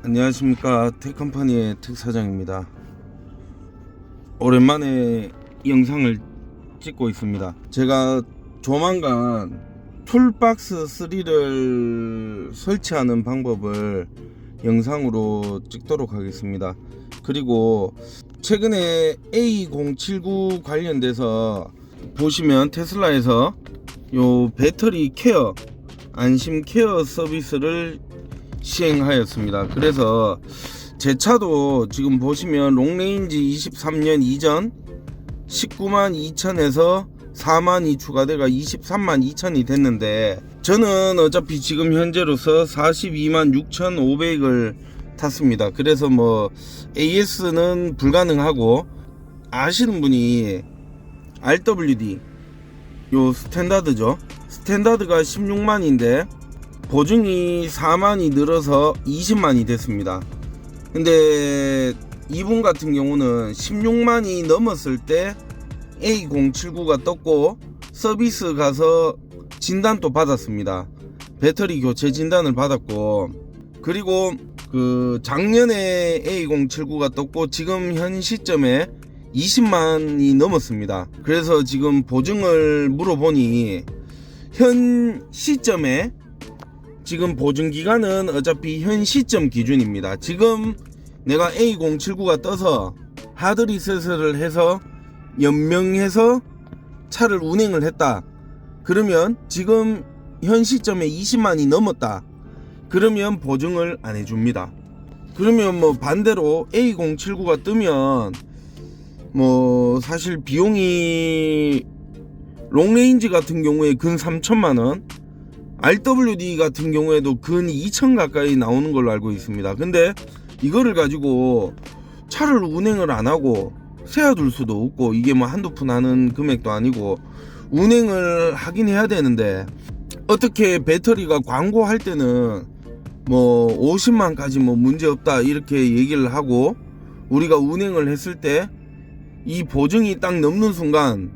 안녕하십니까. 테컴퍼니의 특사장입니다. 오랜만에 영상을 찍고 있습니다. 제가 조만간 툴박스 3를 설치하는 방법을 영상으로 찍도록 하겠습니다. 그리고 최근에 A079 관련돼서 보시면 테슬라에서 요 배터리 케어 안심 케어 서비스를 시행하였습니다. 그래서 제 차도 지금 보시면 롱레인지 23년 이전 19만 2천에서 4만이 추가돼가 23만 2천이 됐는데 저는 어차피 지금 현재로서 42만 6,500을 탔습니다. 그래서 뭐 AS는 불가능하고 아시는 분이 RWD 요 스탠다드죠. 스탠다드가 16만인데 보증이 4만이 늘어서 20만이 됐습니다. 근데 이분 같은 경우는 16만이 넘었을 때 A079가 떴고 서비스 가서 진단도 받았습니다. 배터리 교체 진단을 받았고 그리고 그 작년에 A079가 떴고 지금 현 시점에 20만이 넘었습니다. 그래서 지금 보증을 물어보니 현 시점에 지금 보증 기간은 어차피 현 시점 기준입니다. 지금 내가 A079가 떠서 하드 리셋을 해서 연명해서 차를 운행을 했다. 그러면 지금 현 시점에 20만이 넘었다. 그러면 보증을 안 해줍니다. 그러면 뭐 반대로 A079가 뜨면 뭐 사실 비용이 롱레인지 같은 경우에 근 3천만 원, RWD 같은 경우에도 근 2천 가까이 나오는 걸로 알고 있습니다. 근데 이거를 가지고 차를 운행을 안 하고 세워둘 수도 없고 이게 뭐 한두 푼 하는 금액도 아니고 운행을 하긴 해야 되는데 어떻게 배터리가 광고할 때는 뭐 50만까지 뭐 문제 없다 이렇게 얘기를 하고 우리가 운행을 했을 때 이 보증이 딱 넘는 순간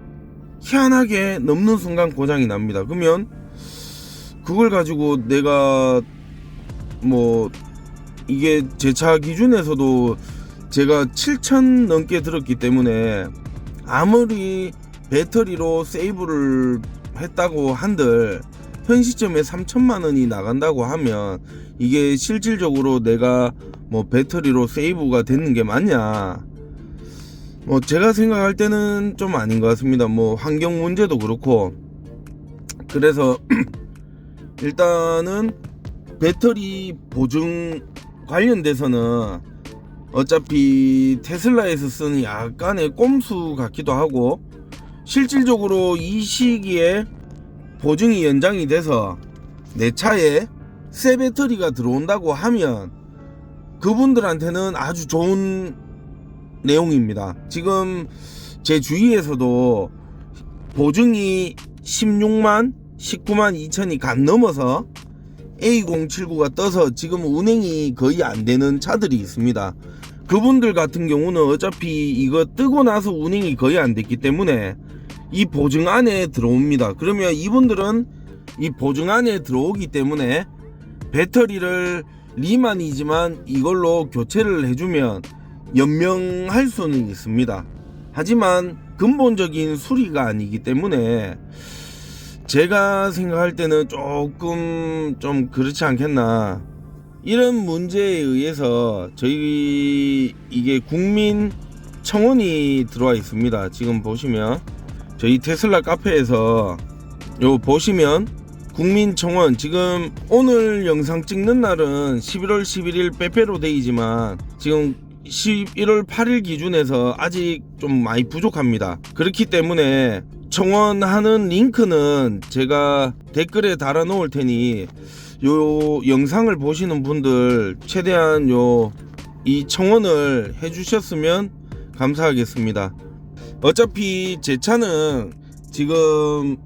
희한하게 넘는 순간 고장이 납니다. 그러면 그걸 가지고 내가 뭐 이게 제 차 기준에서도 제가 7천 넘게 들었기 때문에 아무리 배터리로 세이브를 했다고 한들 현 시점에 3천만 원이 나간다고 하면 이게 실질적으로 내가 뭐 배터리로 세이브가 되는 게 맞냐? 뭐 제가 생각할 때는 좀 아닌 것 같습니다. 뭐 환경 문제도 그렇고. 그래서 일단은 배터리 보증 관련돼서는 어차피 테슬라에서 쓰는 약간의 꼼수 같기도 하고 실질적으로 이 시기에 보증이 연장이 돼서 내 차에 새 배터리가 들어온다고 하면 그분들한테는 아주 좋은 내용입니다. 지금 제 주위에서도 보증이 16만, 19만 2천이 간 넘어서 A079가 떠서 지금 운행이 거의 안 되는 차들이 있습니다. 그분들 같은 경우는 어차피 이거 뜨고 나서 운행이 거의 안 됐기 때문에 이 보증 안에 들어옵니다. 그러면 이분들은 이 보증 안에 들어오기 때문에 배터리를 리만이지만 이걸로 교체를 해주면 연명할 수는 있습니다. 하지만 근본적인 수리가 아니기 때문에 제가 생각할 때는 조금 좀 그렇지 않겠나. 이런 문제에 의해서 저희 이게 국민 청원이 들어와 있습니다. 지금 보시면 저희 테슬라 카페에서 요 보시면 국민 청원 지금 오늘 영상 찍는 날은 11월 11일 빼빼로 데이지만 지금 11월 8일 기준에서 아직 좀 많이 부족합니다. 그렇기 때문에 청원하는 링크는 제가 댓글에 달아 놓을 테니 요 영상을 보시는 분들 최대한 요 이 청원을 해 주셨으면 감사하겠습니다. 어차피 제 차는 지금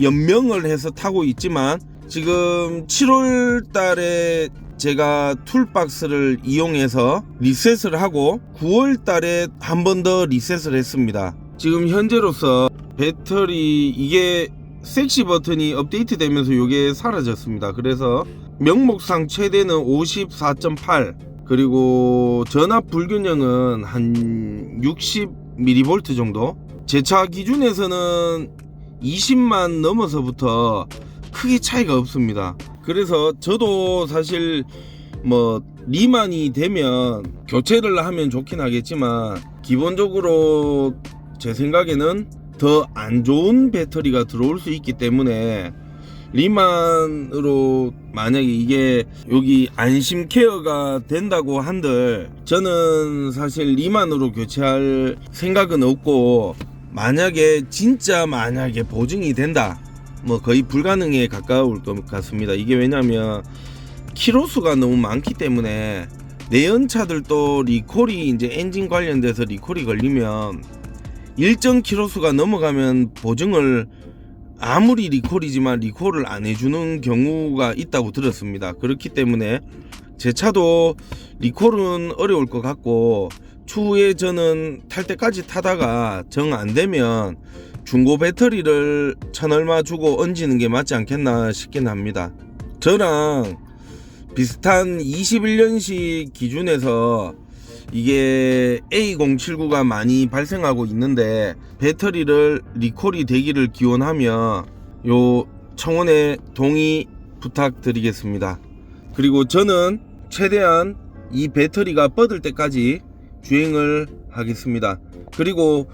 연명을 해서 타고 있지만 지금 7월 달에 제가 툴박스를 이용해서 리셋을 하고 9월 달에 한 번 더 리셋을 했습니다. 지금 현재로서 배터리 이게 섹시 버튼이 업데이트 되면서 이게 사라졌습니다. 그래서 명목상 최대는 54.8 그리고 전압 불균형은 한 60mV 정도 제 차 기준에서는 20만 넘어서부터 크게 차이가 없습니다 그래서 저도 사실 뭐 리만이 되면 교체를 하면 좋긴 하겠지만 기본적으로 제 생각에는 더 안 좋은 배터리가 들어올 수 있기 때문에 리만으로 만약에 이게 여기 안심 케어가 된다고 한들 저는 사실 리만으로 교체할 생각은 없고 만약에 진짜 만약에 보증이 된다. 뭐 거의 불가능에 가까울 것 같습니다. 이게 왜냐면 키로수가 너무 많기 때문에 내연차들도 리콜이 이제 엔진 관련돼서 리콜이 걸리면 일정 키로수가 넘어가면 보증을 아무리 리콜이지만 리콜을 안 해주는 경우가 있다고 들었습니다. 그렇기 때문에 제 차도 리콜은 어려울 것 같고 추후에 저는 탈 때까지 타다가 정 안 되면 중고 배터리를 천 얼마 주고 얹는 게 맞지 않겠나 싶긴 합니다. 저랑 비슷한 21년식 기준에서 이게 A079가 많이 발생하고 있는데 배터리를 리콜이 되기를 기원하며 요 청원에 동의 부탁드리겠습니다. 그리고 저는 최대한 이 배터리가 뻗을 때까지 주행을 하겠습니다. 그리고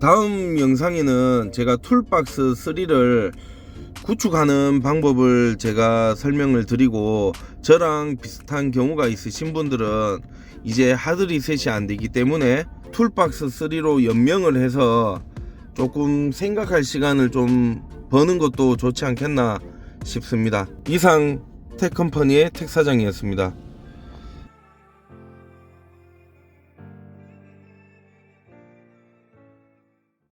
다음 영상에는 제가 툴박스 3를 구축하는 방법을 제가 설명을 드리고 저랑 비슷한 경우가 있으신 분들은 이제 하드 리셋이 안 되기 때문에 툴박스 3로 연명을 해서 조금 생각할 시간을 좀 버는 것도 좋지 않겠나 싶습니다. 이상 택컴퍼니의 택사장이었습니다.